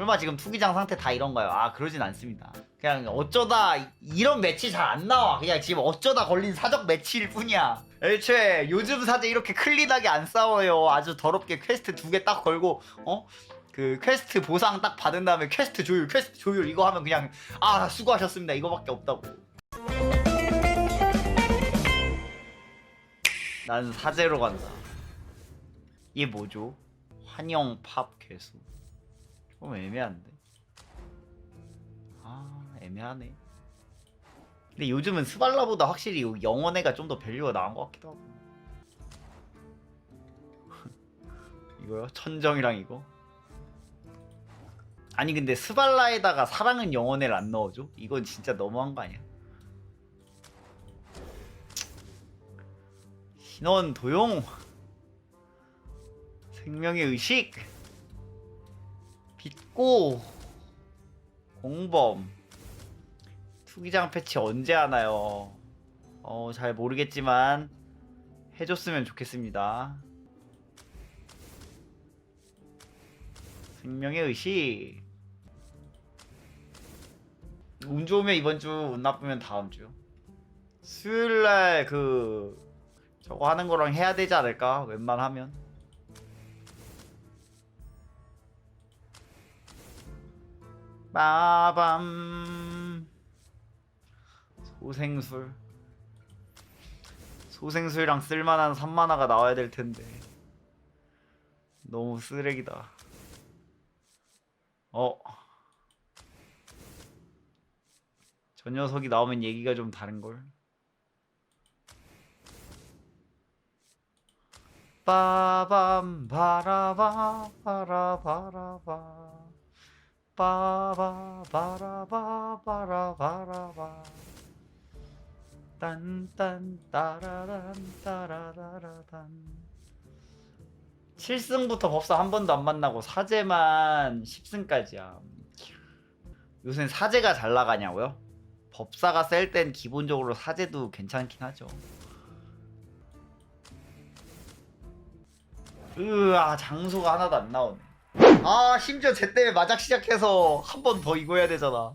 설마 지금 투기장 상태 다 이런가요? 아 그러진 않습니다. 그냥 어쩌다 이- 이런 매치 잘 안 나와. 그냥 지금 어쩌다 걸린 사적 매치일 뿐이야. 애초에 요즘 사제 이렇게 클린하게 안 싸워요. 아주 더럽게 퀘스트 두 개 딱 걸고 어? 그 퀘스트 보상 딱 받은 다음에 퀘스트 조율, 퀘스트 조율 이거 하면 그냥 아 수고하셨습니다 이거밖에 없다고. 난 사제로 간다. 이게 뭐죠? 환영 팝 괴수. 좀 애매한데. 아 애매하네. 근데 요즘은 스발라보다 확실히 영원애가 좀 더 밸류가 나은 것 같기도 하고. 이거요? 천정이랑 이거? 아니 근데 스발라에다가 사랑은 영원애를 안 넣어줘? 이건 진짜 너무한 거 아니야? 신원 도용 생명의 의식 빛 고 공범 투기장 패치 언제 하나요? 어 잘 모르겠지만 해줬으면 좋겠습니다. 생명의 의식 운 좋으면 이번 주, 운 나쁘면 다음 주. 수요일 날 그 저거 하는 거랑 해야 되지 않을까? 웬만하면. 빠밤. 소생술. 소생술이랑 쓸만한 3만화가 나와야 될 텐데. 너무 쓰레기다. 어. 저 녀석이 나오면 얘기가 좀 다른걸. 빠밤 바라바 바라바라바 빠바 바라바 바라바라바 딴딴 따라란 따라라라단 7승부터 법사 한 번도 안 만나고 사제만 10승까지야. 요새는 사제가 잘 나가냐고요? 법사가 셀 땐 기본적으로 사제도 괜찮긴 하죠. 으아 장소가 하나도 안 나오네. 아 심지어 쟤 때문에 마작 시작해서 한 번 더 이거 해야 되잖아.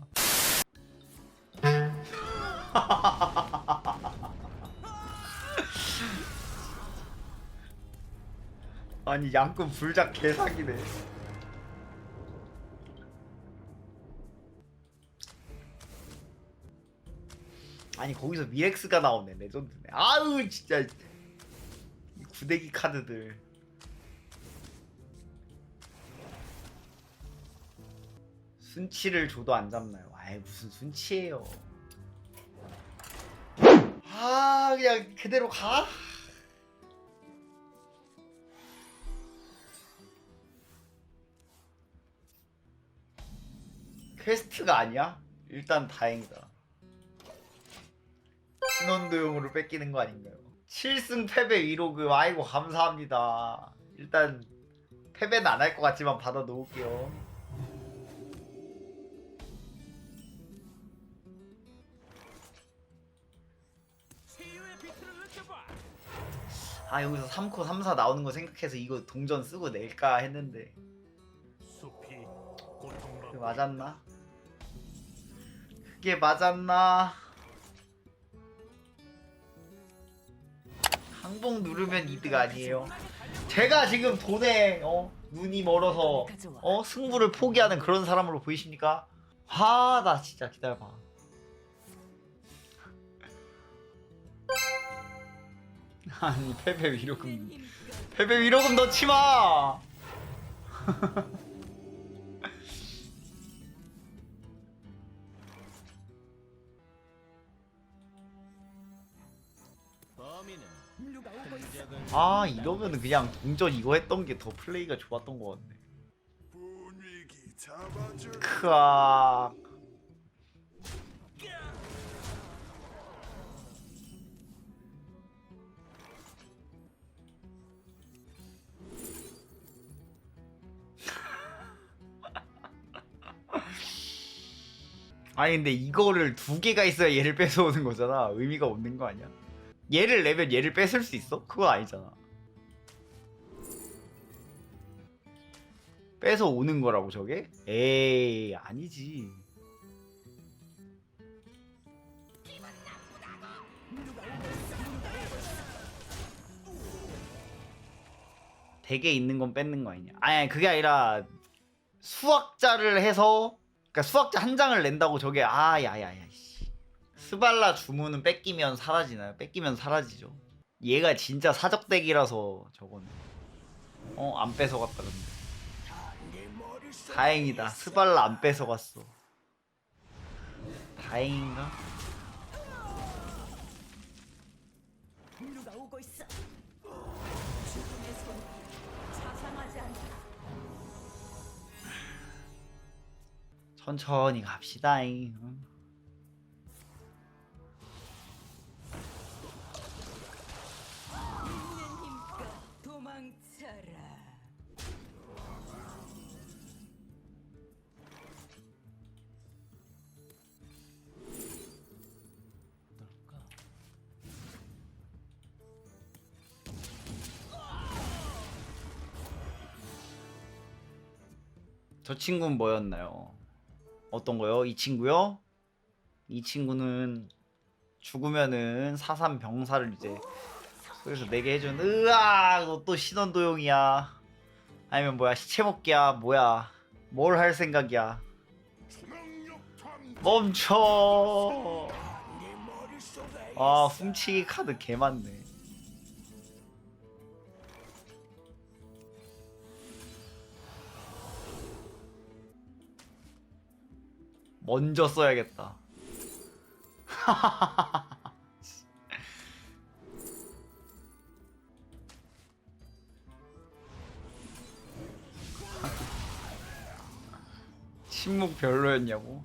아니 양꾼 불작 개사기네. 아니 거기서 미렉스가 나오네 레전드네. 아우 진짜 이 구대기 카드들. 순치를 줘도 안 잡나요? 아이 무슨 순치예요. 아 그냥 그대로 가. 퀘스트가 아니야? 일단 다행이다. 신원도용으로 뺏기는 거 아닌가요? 7승 패배 위로그 아이고 감사합니다. 일단 패배는 안 할 것 같지만 받아 놓을게요. 아 여기서 3코 3사 나오는 거 생각해서 이거 동전 쓰고 낼까 했는데 숲이 그게 고통받고 맞았나? 그게 맞았나? 항복 누르면 이득 아니에요. 제가 지금 돈에 어, 눈이 멀어서 어 승부를 포기하는 그런 사람으로 보이십니까? 아 나 진짜 기다려봐. 아니 패배 위로금 패배 위로금 넣지 마. 아 이러면은 그냥 동전 이거 했던 게 더 플레이가 좋았던 것 같네. 크악. 아니 근데 이거를 두 개가 있어야 얘를 뺏어오는 거잖아. 의미가 없는 거 아니야? 얘를 내면 얘를 뺏을 수 있어? 그건 아니잖아. 뺏어 오는 거라고 저게? 에이 아니지. 덱에 있는 건 뺏는 거 아니냐? 아니 아니, 그게 아니라 수학자를 해서 그러니까 수학자 한 장을 낸다고 저게 아 야야야 씨. 스발라 주문은 뺏기면 사라지나요? 뺏기면 사라지죠. 얘가 진짜 사적덱이라서 저거는 어안 뺏어갔다 근데 다행이다 스발라 안 뺏어갔어 다행인가? 천천히. 어떨까? 저 친구는 뭐였나요? 어떤 거요? 이 친구요? 이 친구는 죽으면은 사삼 병사를 이제 그래서 내게 해준 으아 너 또 신원 도용이야. 아니면 뭐야? 시체 먹기야? 뭐야? 뭘 할 생각이야? 멈춰. 아 훔치기 카드 개 많네 먼저 써야겠다. 침묵 별로였냐고?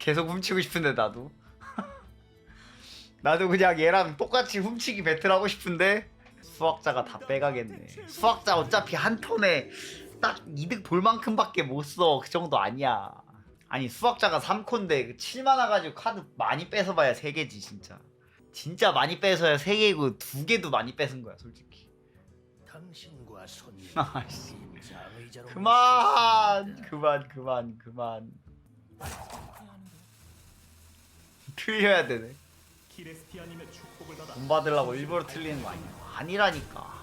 계속 훔치고 싶은데 나도. 나도 그냥 얘랑 똑같이 훔치기 배틀하고 싶은데 수학자가 다 빼가겠네. 수학자 어차피 한 턴에 딱 이득 볼 만큼밖에 못 써. 그 정도 아니야. 아니 수학자가 3콘데 7만화 가지고 카드 많이 뺏어봐야 3개지 진짜. 진짜 많이 뺏어야 3개고 2개도 많이 뺏은 거야 솔직히. 당신과 손님. 아씨. 임장의자로 그만. 그만 그만 그만. 틀려야 되네. 돈 받으려고 일부러 틀리는 거 아니야. 아니라니까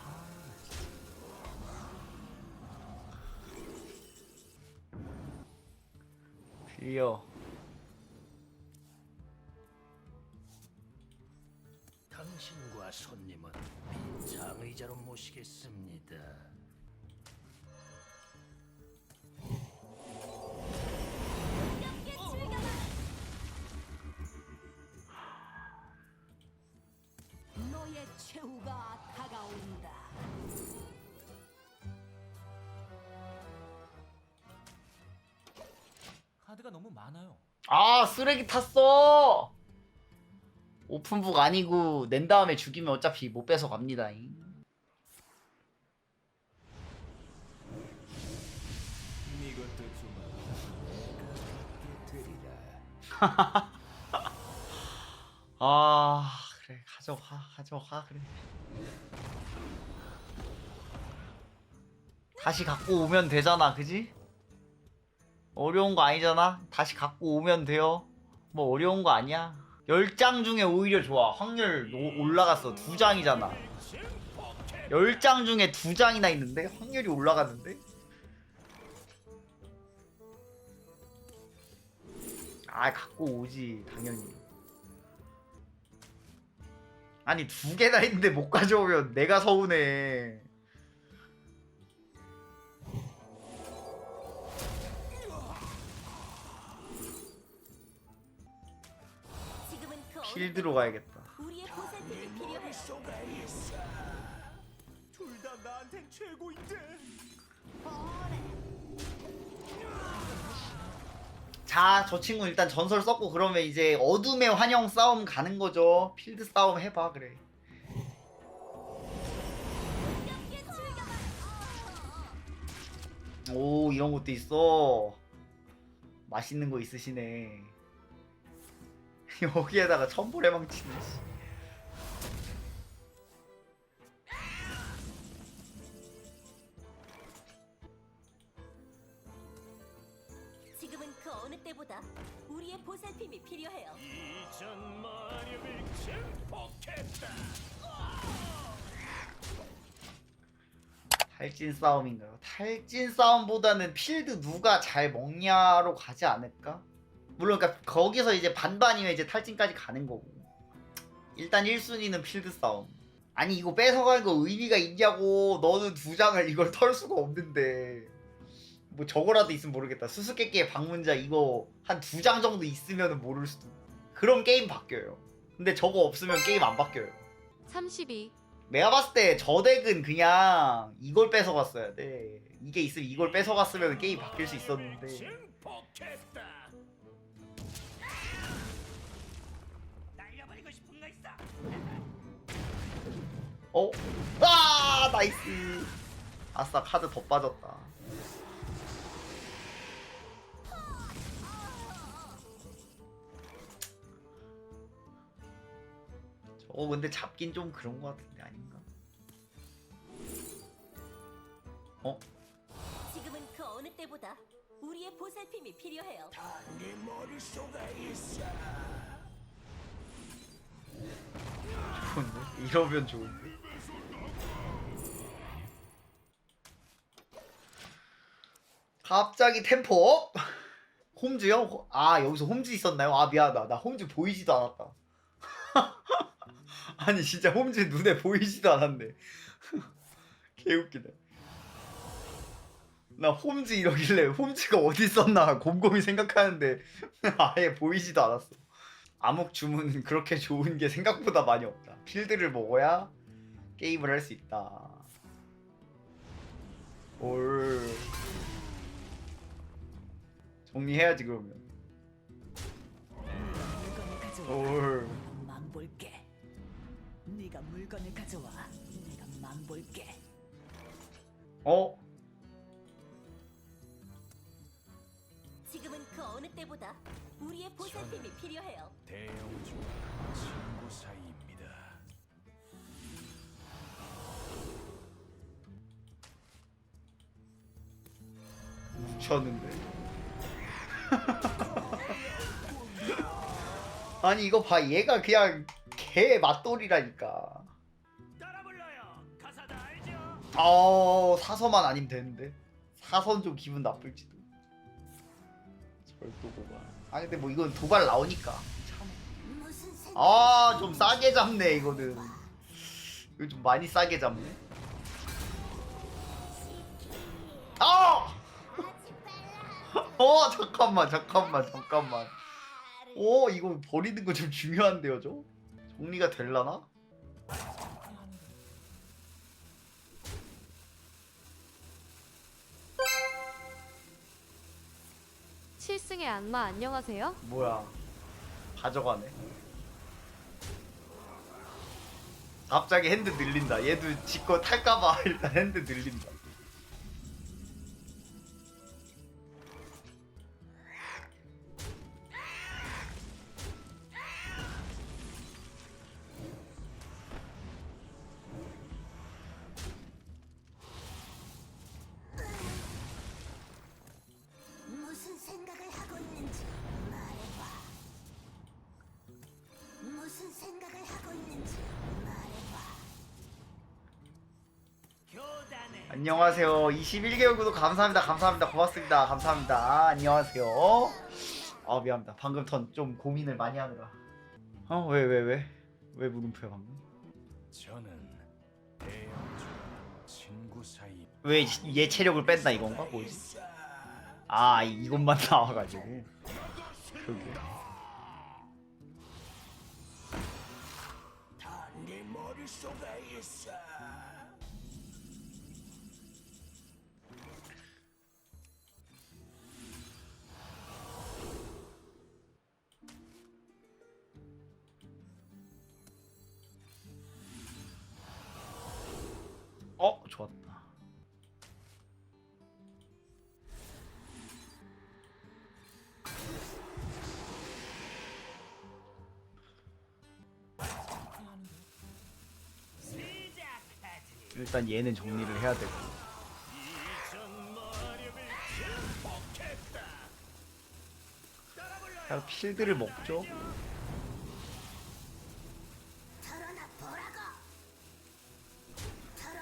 틀려 당신과 손님은 임장의자로 모시겠습니다. 많아요. 아 쓰레기 탔어 오픈북 아니고 낸 다음에 죽이면 어차피 못 뺏어 갑니다 이것도. 아 그래 가져가 가져가 그래 다시 갖고 오면 되잖아 그지? 어려운 거 아니잖아? 다시 갖고 오면 돼요? 뭐 어려운 거 아니야? 10장 중에 오히려 좋아. 확률 노- 올라갔어. 두 장이잖아. 10장 중에 두 장이나 있는데 확률이 올라갔는데? 아 갖고 오지 당연히. 아니 두 개나 있는데 못 가져오면 내가 서운해. 필드로 가야겠다. 우리의 보살핌이 필요해. 둘다 나한텐 최고인데. 자, 저 친구 일단 전설 썼고 그러면 이제 어둠의 환영 싸움 가는 거죠. 필드 싸움 해봐 그래. 오 이런 것도 있어. 맛있는 거 있으시네. 여기에다가 천불에 망치네 씨. 지금은 그 어느 때보다 우리의 보살핌이 필요해요. 이전 마력을 증폭했다. 탈진 싸움인가요? 탈진 싸움보다는 필드 누가 잘 먹냐로 가지 않을까? 물론 그러니까 거기서 이제 반반이면 이제 탈진까지 가는 거고. 일단 1순위는 필드 싸움. 아니 이거 뺏어가는 거 의미가 있냐고. 너는 두 장을 이걸 털 수가 없는데. 뭐 저거라도 있으면 모르겠다. 수수께끼의 방문자 이거 한 두 장 정도 있으면 모를 수도. 그럼 게임 바뀌어요. 근데 저거 없으면 게임 안 바뀌어요. 32. 내가 봤을 때 저 덱은 그냥 이걸 뺏어갔어야 돼. 이게 있으면 이걸 뺏어갔으면 게임 바뀔 수 있었는데. 어? 아 나이스. 아싸 카드 더 빠졌다. 저거 근데 잡긴 좀 그런 거 같은데 아닌가? 어? 지금은 그 어느 때보다 우리의 보살핌이 필요해요. 네 머릿속에 있어. 좋은데? 이러면 좋은데? 갑자기 템포? 홈즈요? 호- 아 여기서 홈즈 있었나요? 아 미안하다 나 홈즈 보이지도 않았다 아니 진짜 홈즈 눈에 보이지도 않았네 개웃기네 나 홈즈 이러길래 홈즈가 어디 있었나 곰곰이 생각하는데 아예 보이지도 않았어 암흑 주문은 그렇게 좋은 게 생각보다 많이 없다. 필드를 먹어야 게임을 할 수 있다. 올 정리해야지 그러면. 물건을 가져와. 올 망볼게. 네가 물건을 가져와. 내가 망볼게. 어? 지금은 그 어느 때보다 우리의 보살핌이 필요해요. 대영주와 친구 사이입니다. 묻혔는데. 아니 이거 봐 얘가 그냥 개 맛돌이라니까. 따라 불러요. 가사 다 알죠? 아 사서만 아니면 되는데 사선 좀 기분 나쁠지도 절도 고발 아 근데 뭐 이건 도발 나오니까 무슨 생각? 아 좀 싸게 잡네 이거는 이거 좀 많이 싸게 잡네 아! 어 잠깐만 잠깐만 잠깐만 어 이거 버리는 거 좀 중요한데요 저? 정리가 될라나? 칠승의 안마 안녕하세요. 뭐야 가져가네 갑자기 핸드 늘린다 얘도 지거 탈까봐 일단 핸드 늘린다 21개월 구독 감사합니다. 감사합니다. 고맙습니다. 감사합니다. 안녕하세요. 아 미안합니다. 방금 전 좀 고민을 많이 하느라. 어 왜 왜 왜? 왜 물음표야 방금? 저는 친구 사이. 왜 얘 체력을 뺀다 이건가? 뭐지? 아 이- 이것만 나와가지고. 그러게. 네 머릿속에 있어. 어 일단 얘는 정리를 해야 되고. 그냥 필드를 먹죠.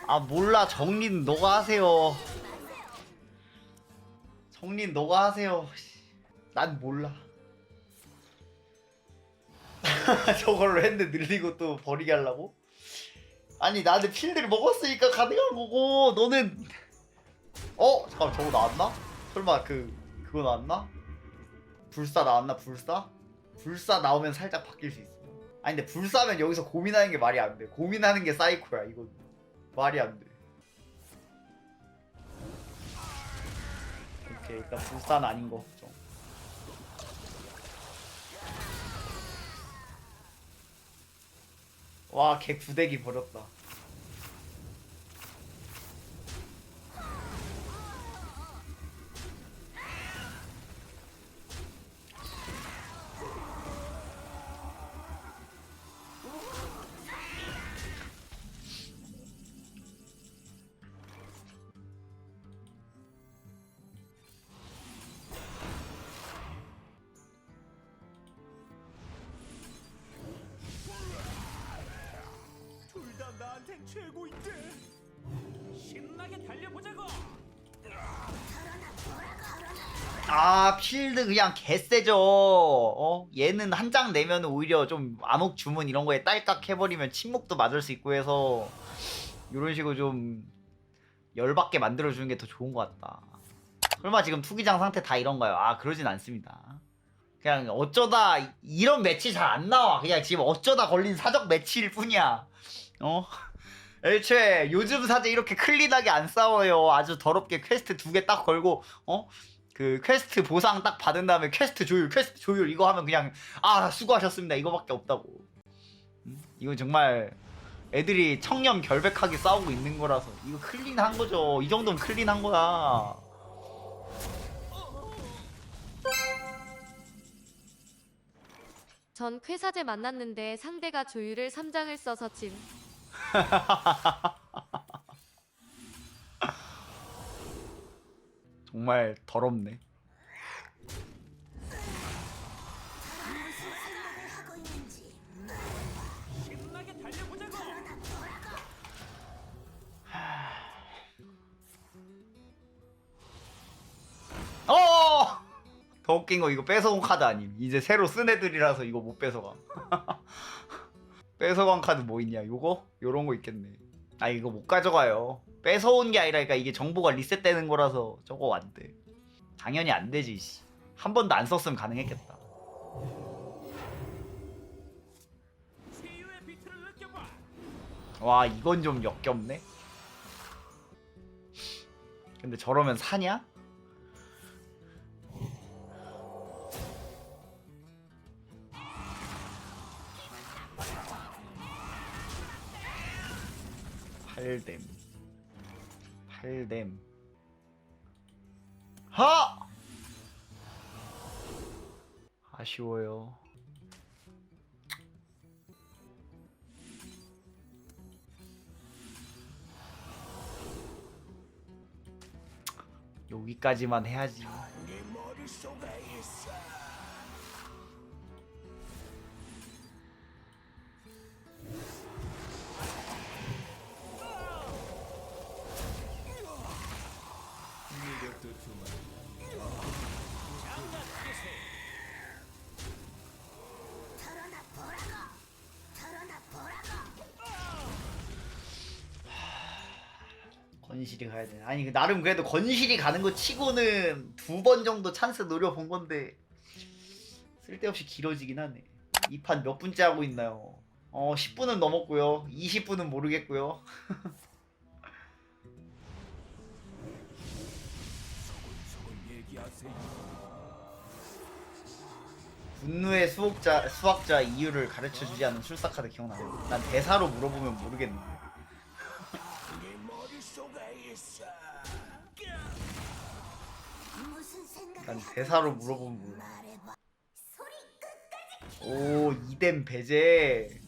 아 몰라 정린 너가 하세요. 정린 너가 하세요. 씨, 난 몰라. 저걸로 핸드 늘리고 또 버리게 하려고? 아니 나는 필드를 먹었으니까 가능한 거고 너는 어? 잠깐 저거 나왔나? 설마 그 그거 나왔나? 불사 나왔나 불사? 불사 나오면 살짝 바뀔 수 있어. 아니 근데 불사면 여기서 고민하는 게 말이 안 돼. 고민하는 게 사이코야 이거 말이 안 돼. 오케이 일단 불사는 아닌 거 걱정. 와, 걔 구데기 버렸다. 최고인데. 신나게 달려보자고. 아, 필드 그냥 개쎄죠. 어? 얘는 한 장 내면 오히려 좀 암흑 주문 이런 거에 딸깍 해버리면 침묵도 맞을 수 있고 해서 이런 식으로 좀 열받게 만들어주는 게 더 좋은 것 같다. 설마 지금 투기장 상태 다 이런가요? 아, 그러진 않습니다. 그냥 어쩌다 이- 이런 매치 잘 안 나와. 그냥 지금 어쩌다 걸린 사적 매치일 뿐이야. 어? 애초에 요즘 사제 이렇게 클린하게 안 싸워요. 아주 더럽게 퀘스트 두 개 딱 걸고, 어? 그 퀘스트 보상 딱 받은 다음에 퀘스트 조율, 퀘스트 조율 이거 하면 그냥 아 수고하셨습니다 이거밖에 없다고. 음? 이건 정말 애들이 청렴 결백하게 싸우고 있는 거라서 이거 클린한 거죠. 이 정도면 클린한 거야. 전 쾌사제 만났는데 상대가 조율을 3장을 써서 짐. 정말 더럽네. 신나게 달려보자고. 어! 더 웃긴 거 이거 뺏어온 카드 아님. 이제 새로 쓴 애들이라서 이거 못 뺏어가. 뺏어간 카드 뭐 있냐? 요거? 요런 거 있겠네. 아 이거 못 가져가요. 뺏어온 게 아니라 그러니까 이게 정보가 리셋되는 거라서 저거 안 돼. 당연히 안 되지. 씨. 한 번도 안 썼으면 가능했겠다. 와 이건 좀 역겹네. 근데 저러면 사냐? 팔댐 팔댐 하! 아쉬워요. 여기까지만 해야지 건실이 가야 돼. 아니 그 나름 그래도 건실이 가는 거 치고는 두 번 정도 찬스 노려본 건데 쓸데없이 길어지긴 하네. 이 판 몇 분째 하고 있나요? 어 10분은 넘었고요. 20분은 모르겠고요. 분노의 수학자 수학자 이유를 가르쳐 주지 않은 술사 카드 기억나네. 난 대사로 물어보면 모르겠는데. 네 난 대사로 물어보면 몰라. 오 이뎀 배제.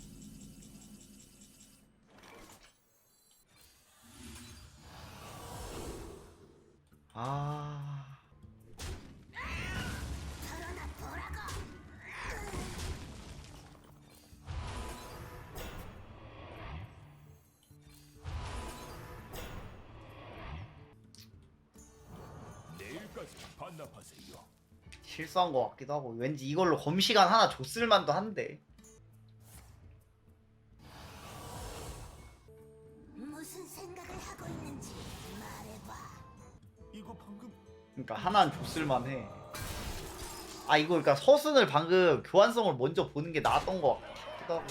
아. 실수한 것 같기도 하고 왠지 이걸로 검시간 하나 줬을 만도 한데. 무슨 생각을 하고 있는지 말해봐. 이거 방금 그러니까 하나는 줬을 만해. 아 이거 그러니까 서순을 방금 교환성을 먼저 보는 게 나았던 것 같기도 하고.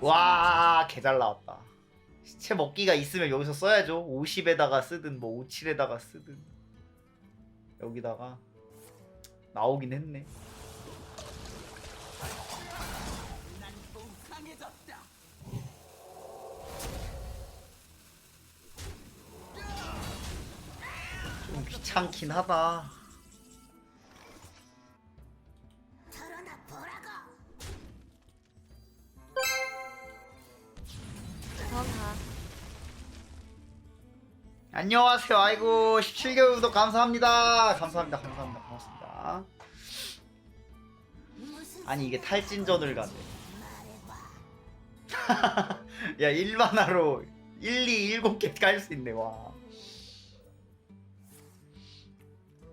와 개 잘 나왔다 시체 먹기가 있으면 여기서 써야죠. 50에다가 쓰든 뭐 57에다가 쓰든. 여기다가 나오긴 했네. 좀 귀찮긴 하다 안녕하세요. 아이고 17개월 구독 감사합니다. 감사합니다. 감사합니다. 고맙습니다. 아니 이게 탈진전을 가네. 야 1만화로 1, 2, 7개 깔 수 있네. 와.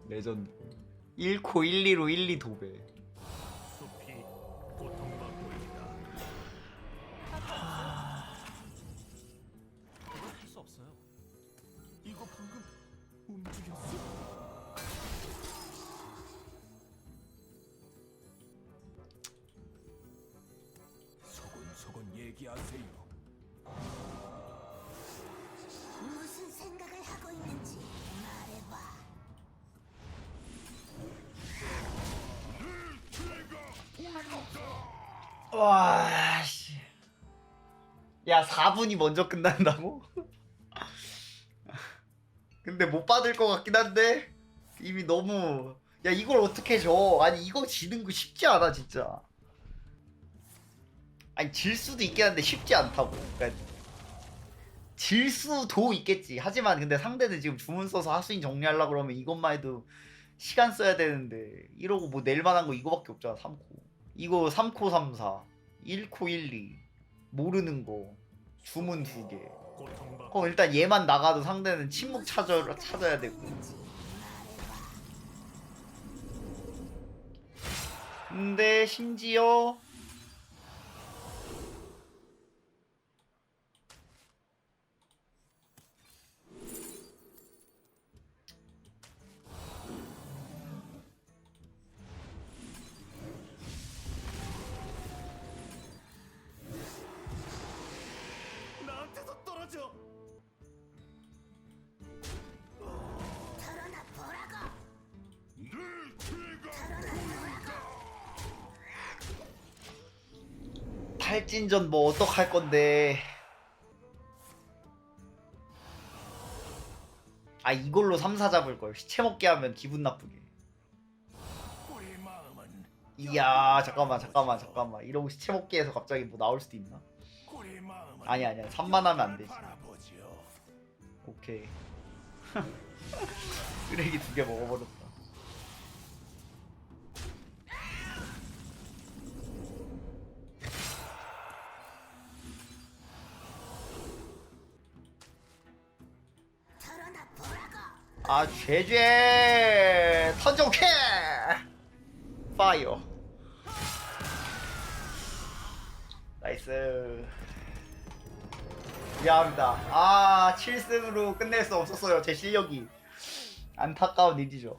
레전드. 1코 1, 2로 1, 2 도배. 와 씨. 야 4분이 먼저 끝난다고? 근데 못 받을 것 같긴 한데 이미 너무 야 이걸 어떻게 줘? 아니 이거 지는 거 쉽지 않아 진짜. 아니 질 수도 있긴 한데 쉽지 않다고. 그러니까 질 수도 있겠지. 하지만 근데 상대는 지금 주문 써서 하수인 정리하려고 그러면 이것만 해도 시간 써야 되는데 이러고 뭐 낼 만한 거 이거밖에 없잖아 3코 이거 3코 3사 1코 1, 2 모르는 거 주문 두개. 고통받고 그럼 일단 얘만 나가도 상대는 침묵 찾아, 찾아야 되고. 근데 심지어 탈진전 뭐 어떡할 건데. 아 이걸로 3사 잡을 걸. 시체 먹게 하면 기분 나쁘게. 이야 잠깐만 잠깐만 잠깐만. 이러고 시체 먹기 해서 갑자기 뭐 나올 수도 있나? 아니 아니야. 3만 하면 안 되지. 오케이. 쓰레기 두 개 먹어버렸다 아 죄죄 턴정캐 파이어. 나이스. 미안합니다. 아 7승으로 끝낼 수 없었어요 제 실력이. 안타까운 일이죠